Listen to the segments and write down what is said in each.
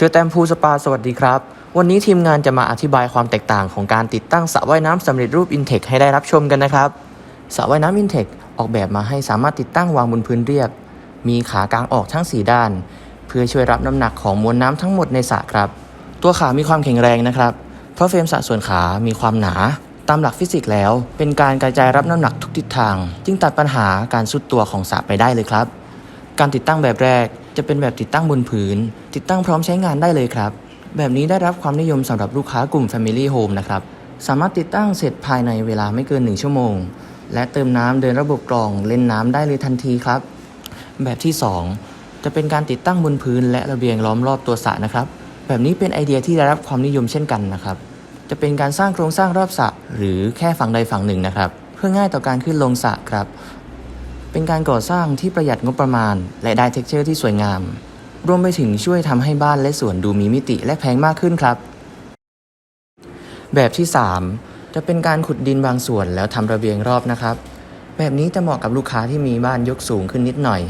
เชื้อแต้มพูสปาสวัสดีครับ วันนี้ทีมงานจะมาอธิบายความแตกต่างของการติดตั้งสระว่ายน้ำสำเร็จรูป Intech ให้ได้รับชมกันนะครับสระว่ายน้ำ Intech ออกแบบมาให้สามารถติดตั้งวางบนพื้นเรียบ มีขากางออกทั้ง 4 ด้าน เพื่อช่วยรับน้ำหนักของมวลน้ำทั้งหมดในสระครับ ตัวขามีความแข็งแรงนะครับ เพราะเฟรมสระส่วนขามีความหนา ตามหลักฟิสิกส์แล้ว เป็นการกระจายรับน้ำหนักทุกทิศทาง จึงตัดปัญหาการสุดตัวของสระไปได้เลยครับ การติดตั้งแบบแรก จะเป็นแบบติดตั้งบนผืน ติดตั้งพร้อมใช้งานได้เลยครับ แบบนี้ได้รับความนิยมสำหรับลูกค้ากลุ่ม Family Home นะครับ สามารถติดตั้งเสร็จภายในเวลาไม่เกิน 1 ชั่วโมง และเติมน้ำเดินระบบกรองเล่นน้ำได้เลยทันทีครับ แบบที่ 2 จะเป็นการติดตั้งบนพื้น และระเบียงล้อมรอบตัวสระนะครับ แบบนี้เป็นไอเดียที่ได้รับความนิยมเช่นกันนะครับ จะเป็นการสร้างโครงสร้างรอบสระหรือแค่ฝั่งใดฝั่งหนึ่งนะครับ เพื่อง่ายต่อการขึ้นลงสระครับ เป็นการก่อสร้างที่ประหยัดงบประมาณ และได้เท็กเจอร์ที่สวยงาม รวมไปถึงช่วยทำให้บ้านและสวนดูมีมิติและแพงมากขึ้นครับ แบบที่ 3 จะเป็นการขุดดินบางส่วนแล้วทำระเบียงรอบนะครับ แบบนี้จะเหมาะกับลูกค้าที่มีบ้านยกสูงขึ้นนิดหน่อย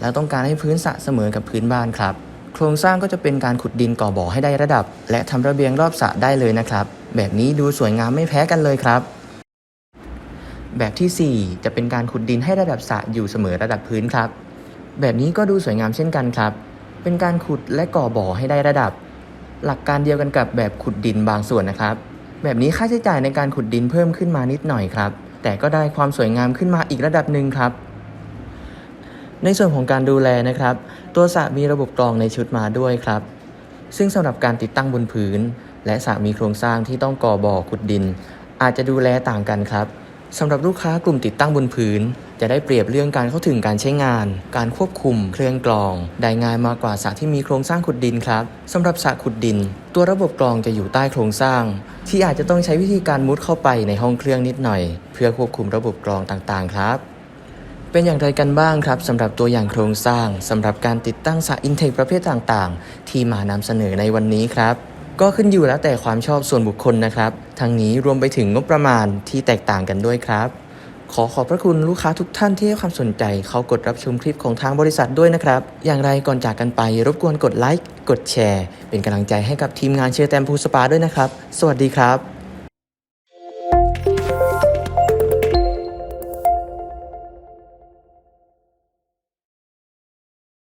แล้วต้องการให้พื้นสะเสมอกับพื้นบ้านครับ โครงสร้างก็จะเป็นการขุดดินก่อบ่อให้ได้ระดับ และทำระเบียงรอบสระได้เลยนะครับ แบบนี้ดูสวยงามไม่แพ้กันเลยครับ แบบทีสี่ 4 จะเป็นการขุดดินให้ระดับสระอยู่เสมอระดับพื้นครับ แบบนี้ก็ดูสวยงามเช่นกันครับ เป็นการขุดและก่อบ่อให้ได้ระดับ หลักการเดียวกันกับแบบขุดดินบางส่วนนะครับ แบบนี้ค่าใช้จ่ายในการขุดดินเพิ่มขึ้นมานิดหน่อยครับ แต่ก็ได้ความสวยงามขึ้นมาอีกระดับหนึ่งครับ ในส่วนของการดูแลนะครับ ตัวสระมีระบบกรองในชุดมาด้วยครับ ซึ่งสำหรับการติดตั้งบนพื้น และสระมีโครงสร้างที่ต้องก่อบ่อขุดดิน อาจจะดูแลต่างกันครับ สำหรับลูกค้ากลุ่มติดตั้งบนพื้น จะได้เปรียบเรื่องการเข้าถึงการใช้งาน การควบคุม เครื่องกรอง ได้ง่ายมากกว่าสระที่มีโครงสร้างขุดดินครับสำหรับสระขุดดิน ตัวระบบกรองจะอยู่ใต้โครงสร้าง ที่อาจจะต้องใช้วิธีการมุดเข้าไปในห้องเครื่องนิดหน่อย เพื่อควบคุมระบบกรองต่างๆ ครับเป็นอย่างไรกันบ้างครับสำหรับตัวอย่างโครงสร้างสำหรับการติดตั้งสระอินเทคประเภทต่างๆ ที่มานำเสนอในวันนี้ครับ ก็ขึ้นอยู่แล้วแต่ความชอบส่วนบุคคลนะครับทั้งนี้รวมไปถึงงบประมาณที่แตกต่างกันด้วยครับ ขอขอบพระคุณลูกค้าทุกท่านที่ให้ความสนใจเขากดรับชมคลิปของทางบริษัทด้วยนะครับ อย่างไรก่อนจากกันไปรบกวนกดไลค์ กดแชร์ เป็นกำลังใจให้กับทีมงานเชียร์แตมพูสปาด้วยนะครับ สวัสดีครับ